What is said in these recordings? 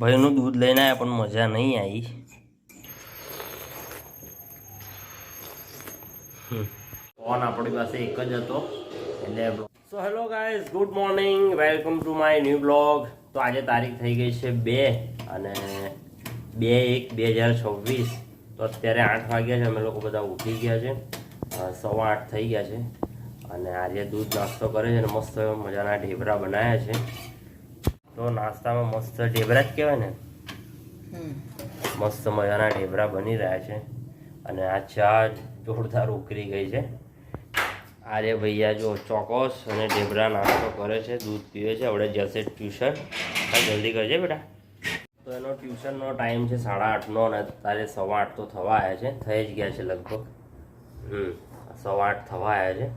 ભાઈનું દૂધ લઈને આવ્યા પણ મજા નહીં આવી. ફોન આપણી પાસે એક જ હતો. એટલે so hello guys good morning welcome to my new blog તો આજે તારીખ થઈ ગઈ છે બે અને બે એક બે હજાર છવ્વીસ. તો અત્યારે આઠ વાગ્યા છે અમે લોકો બધા ઉઠી ગયા છે. સવા આઠ થઈ ગયા છે. અને આજે દૂધ નાસ્તો કરે છે અને મસ્ત મજાના ઢેબરા બનાવ્યા છે. તો નાસ્તામાં મસ્ત ઢેબરા જ કહેવાય ને. મસ્ત મજાના ઢેબરા બની રહ્યા છે. અને આ ચા જોરદાર ઉકરી ગઈ છે. આર્ય ભૈયા જો ચોકોસ અને ઢેબરા નાસ્તો કરે છે દૂધ પીવે છે હવે જશે ટ્યુશન. જલ્દી કરજે બેટા. તો એનો ટ્યુશનનો ટાઈમ છે સાડા આઠનો અને અત્યારે સવા આઠ તો થવા આવ્યા છે. થઈ જ ગયા છે લગભગ. હમ સવા આઠ થવા આવ્યા છે.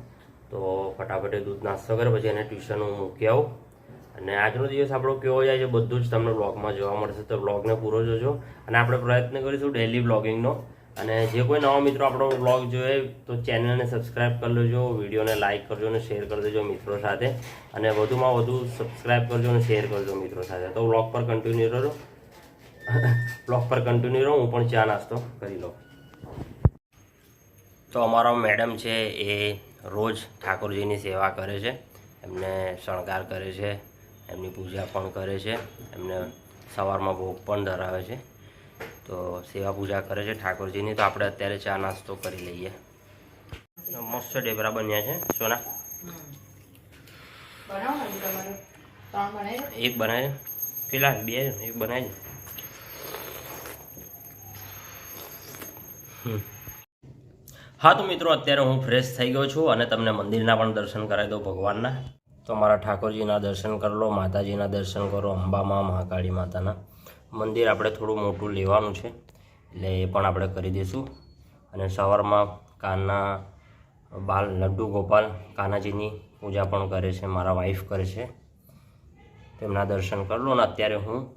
તો ફટાફટ દૂધ નાસ્તો કરે પછી એને ટ્યુશન હું મૂકી આવું. અને આજનો દિવસ આપણો કેવો જાય છે બધું જ તમને બ્લોગમાં જોવા મળશે. તો બ્લોગને પૂરો જોજો. અને આપણે પ્રયત્ન કરીશું ડેલી બ્લોગિંગનો અને જે કોઈ નવા મિત્રો આપણો બ્લોગ જોઈએ તો ચેનલને સબસ્ક્રાઈબ કરી લેજો, વિડીયોને લાઇક કરજો અને શેર કરી દેજો મિત્રો સાથે. અને વધુમાં વધુ સબસ્ક્રાઈબ કરજો અને શેર કરજો મિત્રો સાથે. તો બ્લોગ પર કન્ટિન્યુ રહો. બ્લોગ પર કન્ટિન્યુ રહો, હું પણ ચા નાસ્તો કરી લઉં. તો અમારો મેડમ છે એ રોજ ઠાકોરજીની સેવા કરે છે. એમને શણગાર કરે છે. એમની પૂજા પણ કરે છે. એમને સવારમાં ભોગ પણ ધરાવે છે. તો સેવા પૂજા કરે છે ઠાકોરજીની. તો આપણે અત્યારે ચા નાસ્તો કરી લઈએ. મસ્ત ડેબરા બન્યા છે. સોના. એક બનાવે પેલા બે એક બનાવી. હા તો મિત્રો અત્યારે હું ફ્રેશ થઈ ગયો છું અને તમને મંદિરના પણ દર્શન કરાવી દઉં ભગવાનના. તો મારા ઠાકોરજીના દર્શન કરી લો, માતાજીના દર્શન કરો, અંબામાં, મહાકાળી માતાના. મંદિર આપણે થોડું મોટું લેવાનું છે, એટલે એ પણ આપણે કરી દઈશું. અને સવારમાં કાના બાલ, લડ્ડુ ગોપાલ કાનાજીની પૂજા પણ કરે છે, મારા વાઈફ કરે છે. તેમના દર્શન કરી લો અને અત્યારે હું.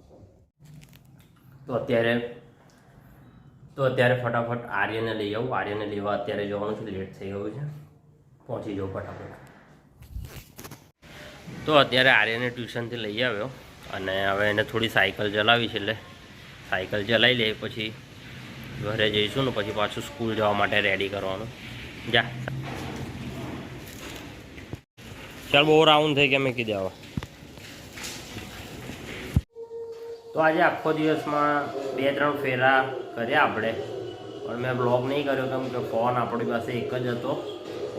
તો અત્યારે તો અત્યારે ફટાફટ આર્યને લઈ આવું. આર્યને લેવા અત્યારે જવાનું છે લેટ થઈ ગયું છે. પહોંચી જાઉં ફટાફટ. તો અત્યારે આર્યને ટ્યુશનથી લઈ આવ્યો અને હવે એને થોડી સાયકલ ચલાવી છે એટલે સાયકલ ચલાવી લે પછી ઘરે જઈશું ને પછી પાછું સ્કૂલ જવા માટે રેડી કરવાનું. જા. ચાલ, બહુ રાઉન્ડ થઈ ગયા, મેં કીધે હવે તો આજે આખો દિવસમાં બે, ત્રણ ફેરા કર્યા આપણે, પણ મેં બ્લોગ નહીં કર્યો કેમ કે ફોન આપણી પાસે એક જ હતો,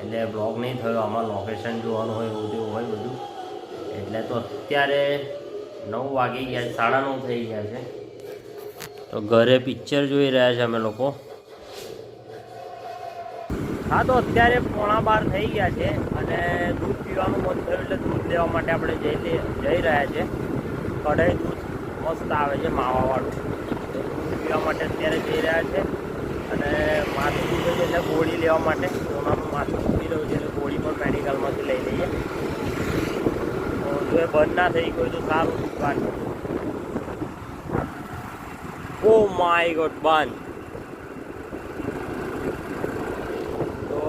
એટલે બ્લોગ નહીં થયો. આમાં લોકેશન જોવાનું હોય, એવું તેવું હોય બધું. એટલે તો અત્યારે નવ વાગી ગયા સાડા નવ થઈ ગયા છે. તો ઘરે પિક્ચર જોઈ રહ્યા છે અમે લોકો. હા, તો અત્યારે પોણા બાર થઈ ગયા છે અને દૂધ પીવાનું મન થયું એટલે દૂધ લેવા માટે આપણે જઈ જઈ રહ્યા છે. કઢાઈ દૂધ મસ્ત આવે છે માવાવાળું. દૂધ પીવા માટે અત્યારે જઈ રહ્યા છે અને માથું દુખે છે એટલે ગોળી લેવા માટે. સોનાનું માથું દુખી રહ્યું છે એટલે ગોળી પણ મેડિકલમાંથી લઈ લઈએ તો જો એ બંધ ના થઈ ગયું તો સારું દુકાન ઓ માય ગોડ બંધ. તો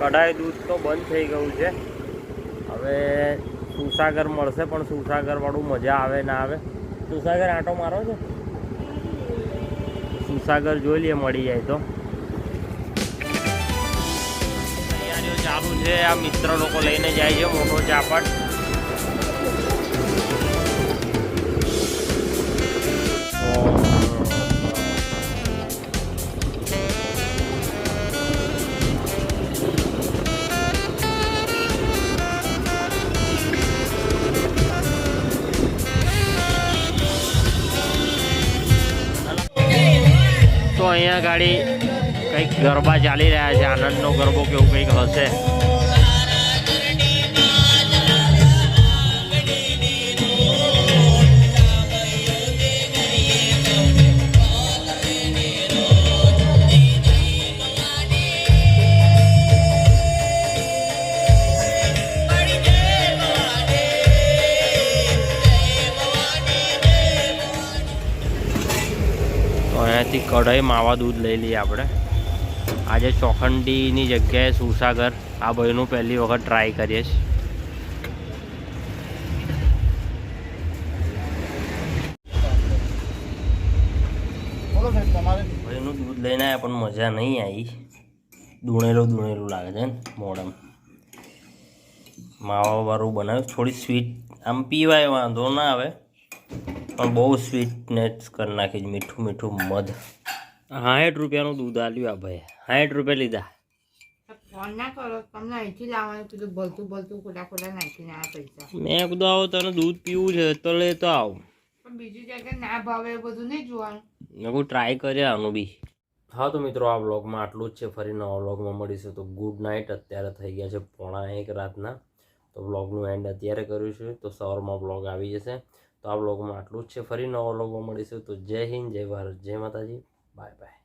કઢાઈ દૂધ તો બંધ થઈ ગયું છે. હવે સુસાગર મળશે, પણ સુસાગર વાળું મજા આવે, ના આવે. સુસાગર આંટો મારો છે? સુસાગર જોઈ લઈએ, મળી જાય તો. તૈયારીઓ ચાલુ છે? આ મિત્ર લોકો લઈને જાય છે મોટો ચાપટ તો અહીંયા ગાડી કંઈક ગરબા ચાલી રહ્યા છે. આનંદનો ગરબો કેવું કંઈક હશે? અહીંયાથી કઢાઈ માવા દૂધ લઈ લઈએ આપણે. આજે ચોખંડીની જગ્યાએ સુસાગર. આ ભાઈનું પહેલી વખત ટ્રાય કરીએ ભાઈનું દૂધ લઈને આવ્યા પણ મજા નહીં આવી. દૂણેલું દૂણેલું લાગે છે ને મોડમ માવાવાળું બનાવ્યું. થોડી સ્વીટ આમ પીવાય વાંધો ના આવે પણ બહુ સ્વીટનેસ કરી નાખી મીઠું મીઠું મધ. સાઠ રૂપિયાનું દૂધ આલ્યું આ ભાઈ સાઠ રૂપિયા લીધા. ફોન ના કરો તમને અહીંથી લાવવાનું પેલું ભલતું ભલતું ખોટા ખોટા નાખીને આ પૈસા. મેં કીધું આવો તને દૂધ પીવું છે તો લેતો આવ. પણ બીજી જગ્યાએ ના ભાવે બધું નહીં જોવાનું. મેં ટ્રાય કર્યા આનું બી. હા તો મિત્રો આ વ્લોગમાં આટલું જ છે. ફરી નવા વ્લોગમાં મળીશું. તો ગુડ નાઇટ. અત્યારે થઈ ગયા છે પોણા એક રાતના. તો વ્લોગનું એન્ડ અત્યારે કર્યું છે. તો સવારમાં વ્લોગ આવી જશે. તો આ વ્લોગમાં આટલું જ છે. ફરી નવા વ્લોગમાં મળીશું. તો જય હિન્દ જય ભારત જય માતાજી. Bye bye.